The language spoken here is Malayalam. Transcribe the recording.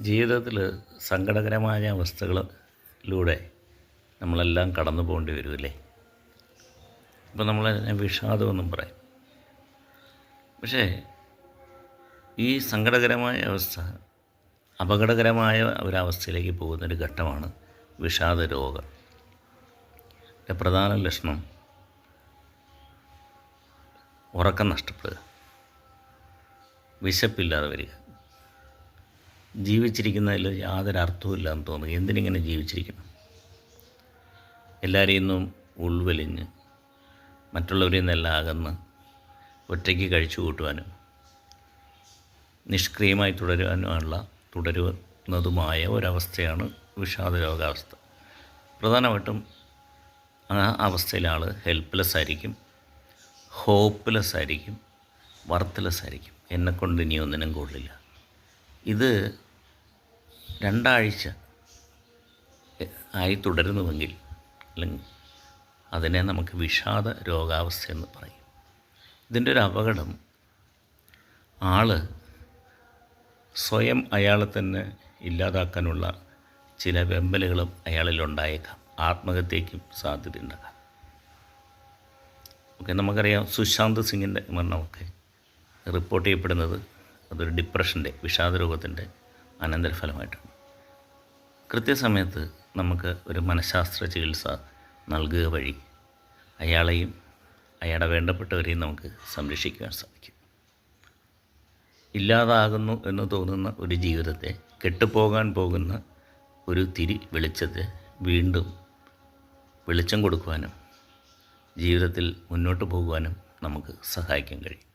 ജീവിതത്തിൽ സങ്കടകരമായ അവസ്ഥകളിലൂടെ നമ്മളെല്ലാം കടന്നു പോകേണ്ടി വരുമല്ലേ ഇപ്പം നമ്മളതിനെ വിഷാദമെന്നും പറയും. പക്ഷേ ഈ സങ്കടകരമായ അവസ്ഥ അപകടകരമായ ഒരവസ്ഥയിലേക്ക് പോകുന്നൊരു ഘട്ടമാണ് വിഷാദ രോഗം പ്രധാന ലക്ഷണം ഉറക്കം നഷ്ടപ്പെടുക. വിശപ്പില്ലാതെ വരിക. ജീവിച്ചിരിക്കുന്നതിൽ യാതൊരു അർത്ഥവുമില്ല എന്ന് തോന്നുന്നു. എന്തിനിങ്ങനെ ജീവിച്ചിരിക്കണം? എല്ലാവരെയും നിന്നും ഉൾവലിഞ്ഞ് മറ്റുള്ളവരിൽ നിന്നെല്ലാം അകന്ന് ഒറ്റയ്ക്ക് കഴിച്ചു കൂട്ടുവാനും നിഷ്ക്രിയമായി തുടരുവാനുമുള്ള തുടരുന്നതുമായ ഒരവസ്ഥയാണ് വിഷാദ രോഗാവസ്ഥ പ്രധാനമായിട്ടും ആ അവസ്ഥയിൽ ആൾ ഹെൽപ്ലെസ് ആയിരിക്കും ഹോപ്പ്ലെസ് ആയിരിക്കും വർത്ത്ലെസ് ആയിരിക്കും. എന്നെക്കൊണ്ട് ഇനി ഒന്നിനും കൊള്ളില്ല ഇത് രണ്ടാഴ്ച ആയി തുടരുന്നുവെങ്കിൽ അല്ലെങ്കിൽ അതിനെ നമുക്ക് വിഷാദ രോഗാവസ്ഥ എന്ന് പറയും. ഇതിന്റെ ഒരു അപകടം ആൾ സ്വയം അയാളെ തന്നെ ഇല്ലാതാക്കാനുള്ള ചില വെമ്പലുകളും അയാളിലുണ്ടായേക്കാം ആത്മഹത്യയ്ക്കും സാധ്യതയുണ്ടാകാം. ഓക്കെ നമുക്കറിയാം സുശാന്ത് സിംഗിന്റെ മരണമൊക്കെ റിപ്പോർട്ട് ചെയ്യപ്പെടുന്നത് അതൊരു ഡിപ്രഷന്റെ വിഷാദരോഗത്തിന്റെ അനന്തരഫലമായിട്ടാണ്. കൃത്യസമയത്ത് നമുക്ക് ഒരു മനഃശാസ്ത്ര ചികിത്സ നൽകുക വഴി അയാളെയും അയാളുടെ വേണ്ടപ്പെട്ടവരെയും നമുക്ക് സംരക്ഷിക്കുവാൻ സാധിക്കും. ഇല്ലാതാകുന്നു എന്ന് തോന്നുന്ന ഒരു ജീവിതത്തെ കെട്ടുപോകാൻ പോകുന്ന ഒരു തിരി വെളിച്ചത്തെ വീണ്ടും വെളിച്ചം കൊടുക്കുവാനും ജീവിതത്തിൽ മുന്നോട്ട് പോകുവാനും നമുക്ക് സഹായിക്കാൻ കഴിയും.